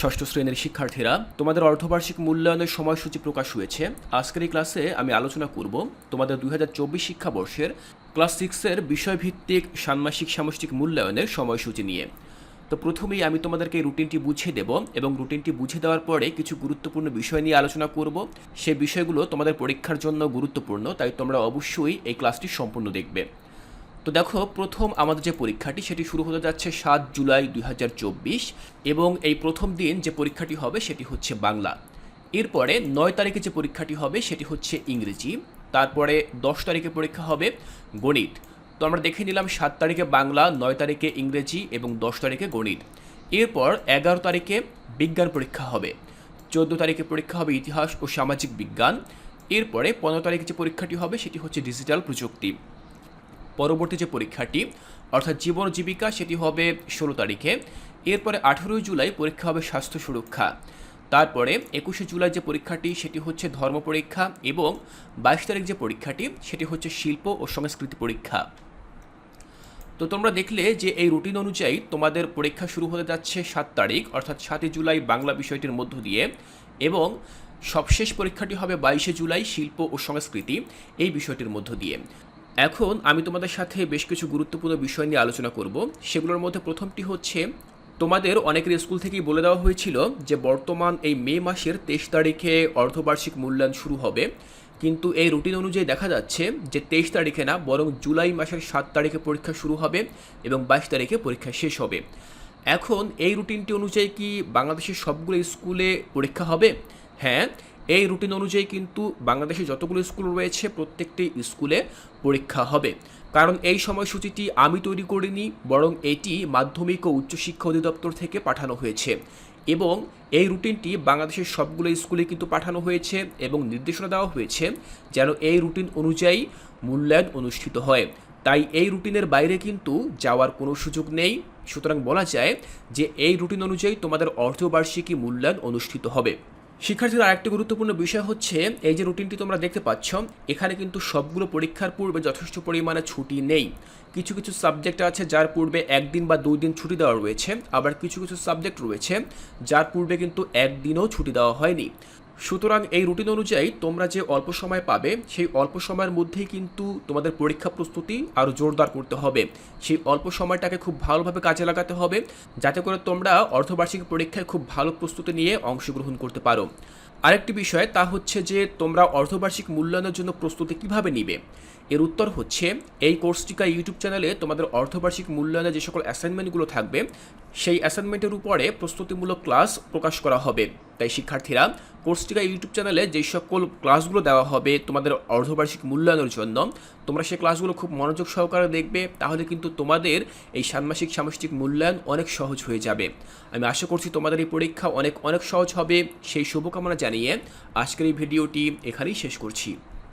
ষষ্ঠ শ্রেণির শিক্ষার্থীরা, তোমাদের অর্ধবার্ষিক মূল্যায়নের সময়সূচি প্রকাশ হয়েছে। আজকের এই ক্লাসে আমি আলোচনা করব তোমাদের দুই হাজার চব্বিশ শিক্ষাবর্ষের ক্লাস সিক্সের বিষয়ভিত্তিক ষান্মাসিক সামষ্টিক মূল্যায়নের সময়সূচি নিয়ে। তো প্রথমেই আমি তোমাদেরকে রুটিনটি বুঝিয়ে দেব এবং রুটিনটি বুঝিয়ে দেওয়ার পরে কিছু গুরুত্বপূর্ণ বিষয় নিয়ে আলোচনা করব। সে বিষয়গুলো তোমাদের পরীক্ষার জন্য গুরুত্বপূর্ণ, তাই তোমরা অবশ্যই এই ক্লাসটি সম্পূর্ণ দেখবে। তো দেখো, প্রথম আমাদের যে পরীক্ষাটি, সেটি শুরু হতে যাচ্ছে সাত জুলাই দু হাজার চব্বিশ এবং এই প্রথম দিন যে পরীক্ষাটি হবে, সেটি হচ্ছে বাংলা। এরপরে নয় তারিখে যে পরীক্ষাটি হবে, সেটি হচ্ছে ইংরেজি। তারপরে দশ তারিখে পরীক্ষা হবে গণিত। তো আমরা দেখে নিলাম সাত তারিখে বাংলা, নয় তারিখে ইংরেজি এবং দশ তারিখে গণিত। এরপর এগারো তারিখে বিজ্ঞান পরীক্ষা হবে। চোদ্দ তারিখে পরীক্ষা হবে ইতিহাস ও সামাজিক বিজ্ঞান। এরপরে পনেরো তারিখে যে পরীক্ষাটি হবে, সেটি হচ্ছে ডিজিটাল প্রযুক্তি। পরবর্তী যে পরীক্ষাটি, অর্থাৎ জীবন জীবিকা, সেটি হবে ষোলো তারিখে। এরপরে আঠেরোই জুলাই পরীক্ষা হবে স্বাস্থ্য সুরক্ষা। তারপরে একুশে জুলাই যে পরীক্ষাটি, সেটি হচ্ছে ধর্ম পরীক্ষা এবং বাইশ তারিখ যে পরীক্ষাটি, সেটি হচ্ছে শিল্প ও সংস্কৃতি পরীক্ষা। তো তোমরা দেখলে যে এই রুটিন অনুযায়ী তোমাদের পরীক্ষা শুরু হতে যাচ্ছে সাত তারিখ, অর্থাৎ সাতই জুলাই বাংলা বিষয়টির মধ্য দিয়ে এবং সবশেষ পরীক্ষাটি হবে বাইশে জুলাই শিল্প ও সংস্কৃতি এই বিষয়টির মধ্য দিয়ে। এখন আমি তোমাদের সাথে বেশ কিছু গুরুত্বপূর্ণ বিষয় নিয়ে আলোচনা করব। সেগুলোর মধ্যে প্রথমটি হচ্ছে, তোমাদের অনেকের স্কুল থেকেই বলে দেওয়া হয়েছিল যে বর্তমান এই মে মাসের তেইশ তারিখে অর্ধবার্ষিক মূল্যায়ন শুরু হবে। কিন্তু এই রুটিন অনুযায়ী দেখা যাচ্ছে যে তেইশ তারিখে না, বরং জুলাই মাসের সাত তারিখে পরীক্ষা শুরু হবে এবং বাইশ তারিখে পরীক্ষা শেষ হবে। এখন এই রুটিনটি অনুযায়ী কি বাংলাদেশের সবগুলো স্কুলে পরীক্ষা হবে? হ্যাঁ এই রুটিন অনুযায়ী কিন্তু বাংলাদেশে যতগুলো স্কুল রয়েছে, প্রত্যেকটি স্কুলে পরীক্ষা হবে। কারণ এই সময়সূচিটি আমি তৈরি করিনি, বরং এটি মাধ্যমিক ও উচ্চশিক্ষা অধিদপ্তর থেকে পাঠানো হয়েছে। এবং এই রুটিনটি বাংলাদেশের সবগুলো স্কুলে কিন্তু পাঠানো হয়েছে এবং নির্দেশনা দেওয়া হয়েছে যেন এই রুটিন অনুযায়ী মূল্যায়ন অনুষ্ঠিত হয়। তাই এই রুটিনের বাইরে কিন্তু যাওয়ার কোনো সুযোগ নেই। সুতরাং বলা যায় যে এই রুটিন অনুযায়ী তোমাদের অর্ধবার্ষিকী মূল্যায়ন অনুষ্ঠিত হবে। শিক্ষার্থীদের আরেকটি গুরুত্বপূর্ণ বিষয় হচ্ছে, এই যে রুটিনটি তোমরা দেখতে পাচ্ছ, এখানে কিন্তু সবগুলো পরীক্ষার পূর্বে যথেষ্ট পরিমাণে ছুটি নেই। কিছু কিছু সাবজেক্ট আছে যার পূর্বে একদিন বা দুই দিন ছুটি দেওয়া রয়েছে, আবার কিছু কিছু সাবজেক্ট রয়েছে যার পূর্বে কিন্তু একদিনও ছুটি দেওয়া হয়নি। সুতরাং এই রুটিন অনুযায়ী তোমরা যে অল্প সময় পাবে, সেই অল্প সময়ের মধ্যেই কিন্তু তোমাদের পরীক্ষা প্রস্তুতি আরও জোরদার করতে হবে। সেই অল্প সময়টাকে খুব ভালোভাবে কাজে লাগাতে হবে, যাতে করে তোমরা অর্ধবার্ষিক পরীক্ষায় খুব ভালো প্রস্তুতি নিয়ে অংশগ্রহণ করতে পারো। আরেকটি বিষয় তা হচ্ছে যে তোমরা অর্ধবার্ষিক মূল্যায়নের জন্য প্রস্তুতি কীভাবে নিবে? এর উত্তর হচ্ছে, এই কোর্সটিকা ইউটিউব চ্যানেলে তোমাদের অর্ধবার্ষিক মূল্যায়নে যে সকল অ্যাসাইনমেন্টগুলো থাকবে, সেই অ্যাসাইনমেন্টের উপরে প্রস্তুতিমূলক ক্লাস প্রকাশ করা হবে। তাই শিক্ষার্থীরা কোর্সটিকা ইউটিউব চ্যানেলে যে সকল ক্লাসগুলো দেওয়া হবে তোমাদের অর্ধবার্ষিক মূল্যায়নের জন্য, তোমরা সেই ক্লাসগুলো খুব মনোযোগ সহকারে দেখবে, তাহলে কিন্তু তোমাদের এই ষান্মাসিক সামষ্টিক মূল্যায়ন অনেক সহজ হয়ে যাবে। আমি আশা করছি তোমাদের এই পরীক্ষা অনেক অনেক সহজ হবে, সেই শুভকামনা জানিয়ে আজকের এই ভিডিওটি এখানেই শেষ করছি।